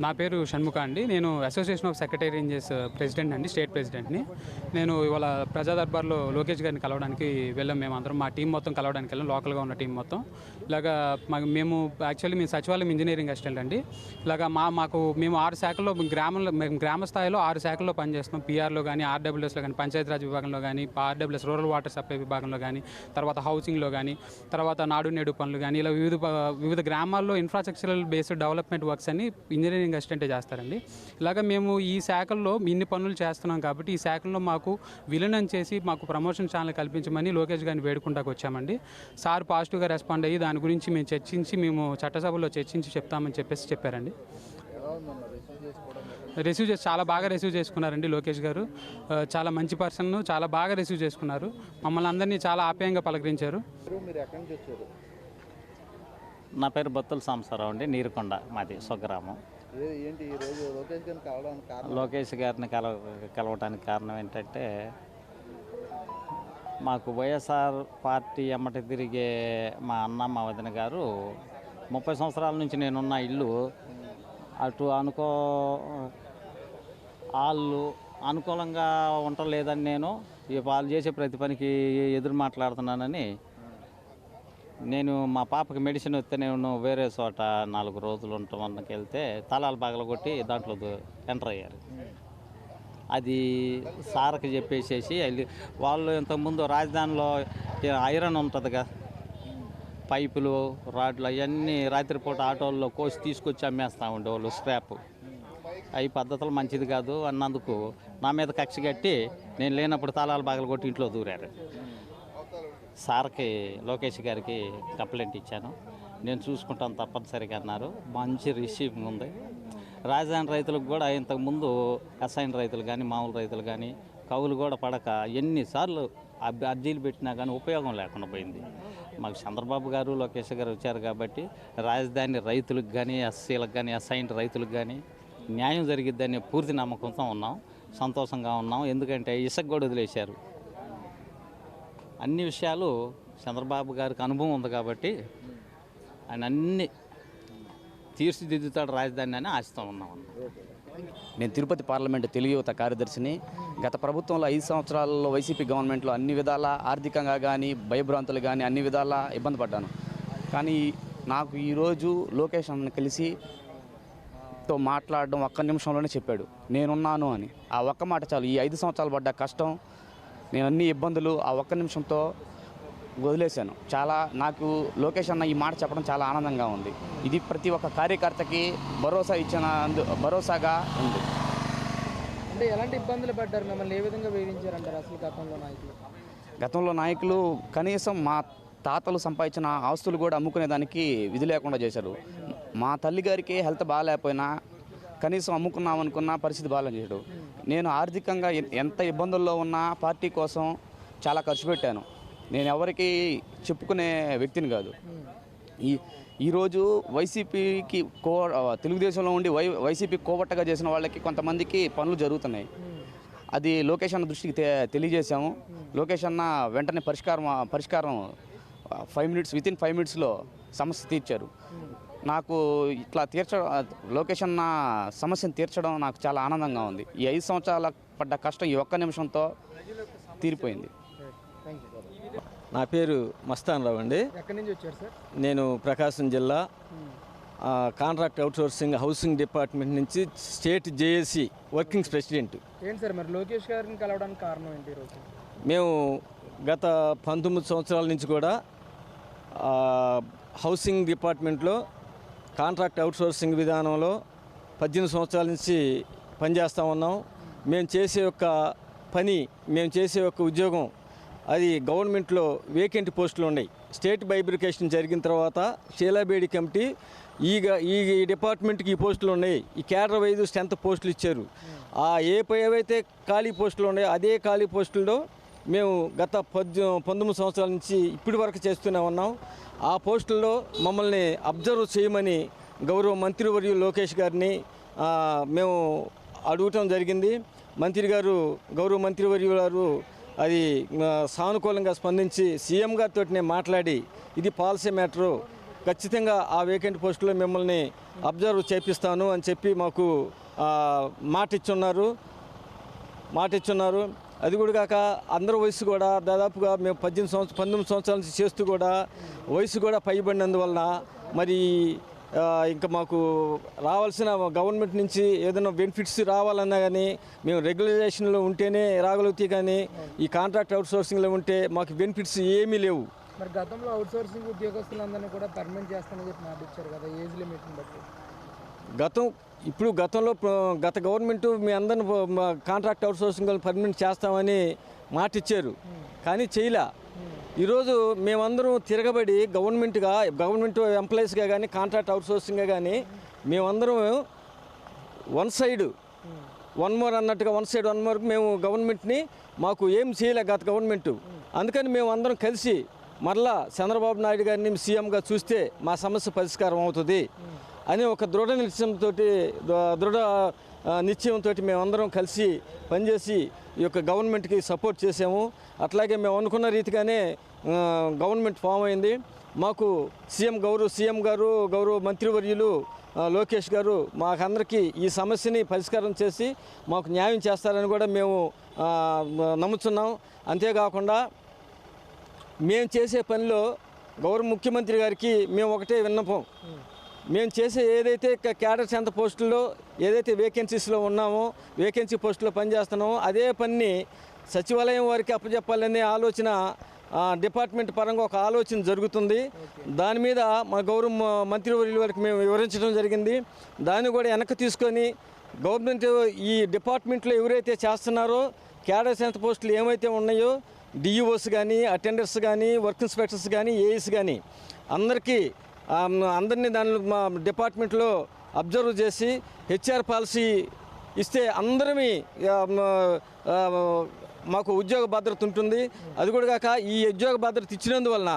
నా పేరు షణ్ముఖ అండి. నేను అసోసియేషన్ ఆఫ్ సెక్రటేరియన్స్ ప్రెసిడెంట్ అండి స్టేట్ ప్రెసిడెంట్ని నేను ఇవాళ ప్రజా దర్బార్లో లోకేష్ గారిని కలవడానికి వెళ్ళాం. మేము అందరం మా టీం మొత్తం కలవడానికి వెళ్ళాం లోకల్గా ఉన్న టీం మొత్తం. ఇలాగా మా- మేము యాక్చువల్లీ మేము సచివాలయం ఇంజనీరింగ్ అసిస్టెంట్ అండి. ఇలాగా మా మాకు మేము ఆరు శాఖల్లో గ్రామంలో మేము గ్రామ స్థాయిలో ఆరు శాఖల్లో పనిచేస్తున్నాం. పీఆర్లో కానీ ఆర్డబ్ల్యూఎస్లో కానీ పంచాయతీరాజ్ విభాగంలో కానీ ఆర్డబ్ల్యూఎస్ రూరల్ వాటర్ సప్లై విభాగంలో కానీ తర్వాత హౌసింగ్లో కానీ తర్వాత నాడు నేడు పనులు కానీ ఇలా వివిధ వివిధ గ్రామాల్లో ఇన్ఫ్రాస్ట్రక్చరల్ బేస్డ్ డెవలప్మెంట్ వర్క్స్ అని ఇంజనీరింగ్ అసిస్టెంటే చేస్తారండి. ఇలాగ మేము ఈ శాఖల్లో ఇన్ని పనులు చేస్తున్నాం కాబట్టి ఈ శాఖల్లో మాకు విలీనం చేసి మాకు ప్రమోషన్ ఛానల్ కల్పించమని లోకేష్ గారిని వేడుకుంటాకు వచ్చామండి. సార్ పాజిటివ్గా రెస్పాండ్ అయ్యి దాని గురించి మేము చర్చించి మేము చట్టసభలో చర్చించి చెప్తామని చెప్పేసి చెప్పారండి. రిసీవ్ చేసి చాలా బాగా రిసీవ్ చేసుకున్నారండి లోకేష్ గారు. చాలా మంచి పర్సన్ చాలా బాగా రిసీవ్ చేసుకున్నారు. మమ్మల్ని అందరినీ చాలా ఆప్యాయంగా పలకరించారు మీరు మీరు ఎక్కడి నుంచి వచ్చారు నా పేరు బత్తుల సాంబశివరావు అండి నీరుకొండ మాది స్వగ్రామం. ఏంటి లోకేష్ గారిని కలవడానికి కారణం? లోకేష్ గారిని కలవ కలవటానికి కారణం ఏంటంటే మాకు వైఎస్ఆర్ పార్టీ ఎమ్మటి తిరిగే మా అన్న మా వదిన గారు ముప్పై సంవత్సరాల నుంచి నేనున్న ఇల్లు అటు అనుకో వాళ్ళు అనుకూలంగా ఉండలేదని నేను ఈ వాళ్ళు చేసే ప్రతి పనికి ఎదురు మాట్లాడుతున్నానని నేను మా పాపకి మెడిసిన్ వస్తే నేను వేరే చోట నాలుగు రోజులు ఉంటామన్నకి వెళ్తే తలాలు పగలగొట్టి దాంట్లో ఎంటర్ అయ్యారు. అది సార్కి చెప్పేసేసి వాళ్ళు ఇంతకుముందు రాజధానిలో ఐరన్ ఉంటుంది కదా పైపులు రాడ్లు అవన్నీ రాత్రిపూట ఆటోల్లో కోసి తీసుకొచ్చి అమ్మేస్తూ ఉండేవాళ్ళు స్క్రాప్ అవి పద్ధతులు మంచిది కాదు అన్నందుకు నా మీద కక్ష కట్టి నేను లేనప్పుడు తాళాలు బాగలు కొట్టి ఇంట్లో దూరారు. సార్కి లోకేష్ గారికి కంప్లైంట్ ఇచ్చాను. నేను చూసుకుంటాను తప్పనిసరిగా అన్నారు. మంచి రిసీవింగ్ ఉంది. రాజధాని రైతులకు కూడా ఇంతకుముందు అసైన్ రైతులు కానీ మామూలు రైతులు కానీ కవులు కూడా పడక ఎన్నిసార్లు అబ్- అర్జీలు పెట్టినా కానీ ఉపయోగం లేకుండా పోయింది. మాకు చంద్రబాబు గారు లోకేష్ గారు వచ్చారు కాబట్టి రాజధాని రైతులకు కానీ ఎస్సీలకు కానీ అసైన్ రైతులకు కానీ న్యాయం జరిగిద్దనే పూర్తి నమ్మకంతో ఉన్నాం. సంతోషంగా ఉన్నాం. ఎందుకంటే ఇసుక కూడా వదిలేశారు. అన్ని విషయాలు చంద్రబాబు గారికి అనుభవం ఉంది కాబట్టి ఆయన అన్ని తీర్చిదిద్దుతాడు రాజధాని అని ఆశిస్తూ ఉన్నాం నేను తిరుపతి పార్లమెంట్ తెలుగు యువత కార్యదర్శిని. గత ప్రభుత్వంలో ఐదు సంవత్సరాల్లో వైసీపీ గవర్నమెంట్లో అన్ని విధాల ఆర్థికంగా కానీ భయభ్రాంతులు కానీ అన్ని విధాల ఇబ్బంది పడ్డాను. కానీ నాకు ఈరోజు లోకేష్ అన్న కలిసి తో మాట్లాడడం ఒక్క నిమిషంలోనే చెప్పాడు. నేనున్నాను అని. ఆ ఒక్క మాట చాలు. ఈ ఐదు సంవత్సరాలు పడ్డ కష్టం నేను అన్ని ఇబ్బందులు ఆ ఒక్క నిమిషంతో వదిలేశాను. చాలా నాకు లోకేష్ అన్న ఈ మాట చెప్పడం చాలా ఆనందంగా ఉంది. ఇది ప్రతి ఒక్క కార్యకర్తకి భరోసా ఇచ్చిన అందు- భరోసాగా ఉంది. అంటే ఎలాంటి ఇబ్బందులు పడ్డారు మిమ్మల్ని? ఏ విధంగా వేధించారంటారు అసలు గతంలో నాయకులు? గతంలో నాయకులు కనీసం మా తాతలు సంపాదించిన ఆస్తులు కూడా అమ్ముకునేదానికి విధి లేకుండా చేశారు. మా తల్లి గారికి హెల్త్ బాగాలేకపోయినా కనీసం అమ్ముకున్నాం అనుకున్న పరిస్థితి బాగాలేదు చేశాడు నేను ఆర్థికంగా ఎంత ఇబ్బందుల్లో ఉన్నా పార్టీ కోసం చాలా ఖర్చు పెట్టాను. నేను ఎవరికి చెప్పుకునే వ్యక్తిని కాదు. ఈ ఈరోజు వైసీపీకి కో తెలుగుదేశంలో ఉండి వై వైసీపీ కోవట్టగా చేసిన వాళ్ళకి కొంతమందికి పనులు జరుగుతున్నాయి. అది లోకేష్ అన్న దృష్టికి తె- తెలియజేశాము. లోకేష్ అన్న వెంటనే పరిష్కారం పరిష్కారం five minutes with in five మినిట్స్లో సమస్య తీర్చారు. నాకు ఇట్లా తీర్చ లోకేష్ అన్న సమస్యను తీర్చడం నాకు చాలా ఆనందంగా ఉంది. ఈ ఐదు సంవత్సరాల పడ్డ కష్టం ఈ ఒక్క నిమిషంతో తీరిపోయింది. నా పేరు మస్తాన్ రావు అండి. ఎక్కడి నుంచి వచ్చారు సార్? నేను ప్రకాశం జిల్లా ఆ, కాంట్రాక్ట్ అవుట్సోర్సింగ్ హౌసింగ్ డిపార్ట్మెంట్ నుంచి స్టేట్ జేఏసీ వర్కింగ్స్ ప్రెసిడెంట్. ఏంటి సార్ మరి లోకేష్ గారిని కలవడానికి కారణం ఏంటి ఈరోజు మేము గత పంతొమ్మిది సంవత్సరాల నుంచి కూడా ఆ, హౌసింగ్ డిపార్ట్మెంట్లో కాంట్రాక్ట్ అవుట్సోర్సింగ్ విధానంలో పద్దెనిమిది సంవత్సరాల నుంచి పనిచేస్తూ ఉన్నాం. మేము చేసే యొక్క పని మేము చేసే యొక్క ఉద్యోగం అది గవర్నమెంట్లో వేకెంట్ పోస్టులు ఉన్నాయి. స్టేట్ బైబ్రికేషన్ జరిగిన తర్వాత షీలాబేడి కమిటీ ఈ ఈ డిపార్ట్మెంట్కి ఈ పోస్టులు ఉన్నాయి. ఈ కేడర్ వైదు స్ట్రెంత్ పోస్టులు ఇచ్చారు. ఆ ఏ ఏవైతే ఖాళీ పోస్టులు ఉన్నాయో అదే ఖాళీ పోస్టుల్లో మేము గత పద్దె పంతొమ్మిది సంవత్సరాల నుంచి ఇప్పటి వరకు చేస్తూనే ఉన్నాం. ఆ పోస్టుల్లో మమ్మల్ని అబ్జర్వ్ చేయమని గౌరవ మంత్రివర్యు లోకేష్ గారిని మేము అడగటం జరిగింది. మంత్రి గారు గౌరవ మంత్రివర్యు గారు అది సానుకూలంగా స్పందించి సీఎం గారితో నేను మాట్లాడి ఇది పాలసీ మ్యాటరు. ఖచ్చితంగా ఆ వేకెంట్ పోస్టులో మిమ్మల్ని అబ్జర్వ్ చేపిస్తాను అని చెప్పి మాకు ఆ, మాట ఇచ్చున్నారు మాట ఇచ్చున్నారు అది కూడా కాక అందరి వయసు కూడా దాదాపుగా మేము పద్దెనిమిది సంవత్సరం పంతొమ్మిది సంవత్సరాల నుంచి చేస్తూ కూడా వయసు కూడా పైబడినందువలన మరి ఇంకా మాకు రావాల్సిన గవర్నమెంట్ నుంచి ఏదైనా బెనిఫిట్స్ రావాలన్నా కానీ మేము రెగ్యులైజేషన్లో ఉంటేనే రాగలుగుతాయి కానీ ఈ కాంట్రాక్ట్ అవుట్సోర్సింగ్లో ఉంటే మాకు బెనిఫిట్స్ ఏమీ లేవు. మరి గతంలో అవుట్సోర్సింగ్ ఉద్యోగస్తులందరినీ కూడా పర్మనెంట్ చేస్తానని చెప్పి మాట ఇచ్చారు కదా ఏజ్ లిమిట్ని బట్టి. గతం ఇప్పుడు గతంలో గత గవర్నమెంట్ మీ అందరిని కాంట్రాక్ట్ అవుట్సోర్సింగ్ పర్మనెంట్ చేస్తామని మాట ఇచ్చారు కానీ చేయలే. ఈరోజు మేమందరం తిరగబడి గవర్నమెంట్గా గవర్నమెంట్ ఎంప్లాయీస్గా కానీ కాంట్రాక్ట్ అవుట్సోర్సింగ్గా కానీ మేమందరం వన్ సైడ్ వన్ మోర్ అన్నట్టుగా వన్ సైడ్ వన్ మోర్కి మేము గవర్నమెంట్ని మాకు ఏం చేయలే గత గవర్నమెంట్. అందుకని మేము అందరం కలిసి మరలా చంద్రబాబు నాయుడు గారిని సీఎంగా చూస్తే మా సమస్య పరిష్కారం అవుతుంది. అని ఒక దృఢ నిశ్చయంతో దృఢ నిశ్చయంతో మేమందరం కలిసి పనిచేసి ఈ యొక్క గవర్నమెంట్కి సపోర్ట్ చేసాము అట్లాగే మేము అనుకున్న రీతిగానే గవర్నమెంట్ ఫామ్ అయింది. మాకు సీఎం గౌరవ సీఎం గారు గౌరవ మంత్రివర్యులు లోకేష్ గారు మాకందరికీ ఈ సమస్యని పరిష్కారం చేసి మాకు న్యాయం చేస్తారని కూడా మేము నమ్ముతున్నాం అంతేకాకుండా మేము చేసే పనిలో గౌరవ ముఖ్యమంత్రి గారికి మేము ఒకటే విన్నపం. మేము చేసే ఏదైతే క- క్యాడర్ సెంత పోస్టుల్లో ఏదైతే వేకెన్సీస్లో ఉన్నామో వేకెన్సీ పోస్టులో పనిచేస్తున్నామో అదే పని సచివాలయం వారికి అప్పచెప్పాలనే ఆలోచన డిపార్ట్మెంట్ పరంగా ఒక ఆలోచన జరుగుతుంది. దాని మీద మా గౌరవ మంత్రివర్యుల వారికి మేము వివరించడం జరిగింది. దాన్ని కూడా వెనక్కి తీసుకొని గవర్నమెంట్ ఈ డిపార్ట్మెంట్లో ఎవరైతే చేస్తున్నారో క్యాడర్ సెంత పోస్టులు ఏమైతే ఉన్నాయో డిఈఓస్ కానీ అటెండర్స్ కానీ వర్క్ ఇన్స్పెక్టర్స్ కానీ ఏఈస్ కానీ అందరికీ అందరినీ దానిలో మా డిపార్ట్మెంట్లో అబ్జర్వ్ చేసి హెచ్ఆర్ పాలసీ ఇస్తే అందరమీ మాకు ఉద్యోగ భద్రత ఉంటుంది. అది కూడా కాక ఈ ఉద్యోగ భద్రత ఇచ్చినందువలన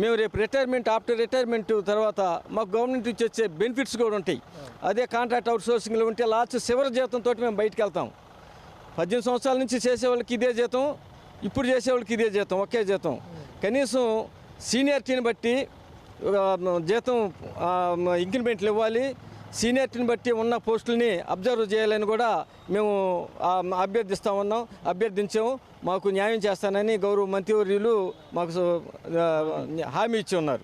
మేము రేపు రిటైర్మెంట్ ఆఫ్టర్ రిటైర్మెంట్ తర్వాత మాకు గవర్నమెంట్ నుంచి వచ్చే బెనిఫిట్స్ కూడా ఉంటాయి. అదే కాంట్రాక్ట్ అవుట్ సోర్సింగ్లో ఉంటే లాస్ట్ చివరి జీతంతో మేము బయటకు వెళ్తాం. పద్దెనిమిది సంవత్సరాల నుంచి చేసే వాళ్ళకి ఇదే జీతం ఇప్పుడు చేసే వాళ్ళకి ఇదే జీతం ఒకే జీతం. కనీసం సీనియారిటీని బట్టి జీతం ఇంక్రిమెంట్లు ఇవ్వాలి. సీనియారిటీని బట్టి ఉన్న పోస్టుల్ని అబ్జర్వ్ చేయాలని కూడా మేము అభ్యర్థిస్తా ఉన్నాం. అభ్యర్థించాము. మాకు న్యాయం చేస్తానని గౌరవ మంత్రివర్యులు మాకు హామీ ఇచ్చి ఉన్నారు.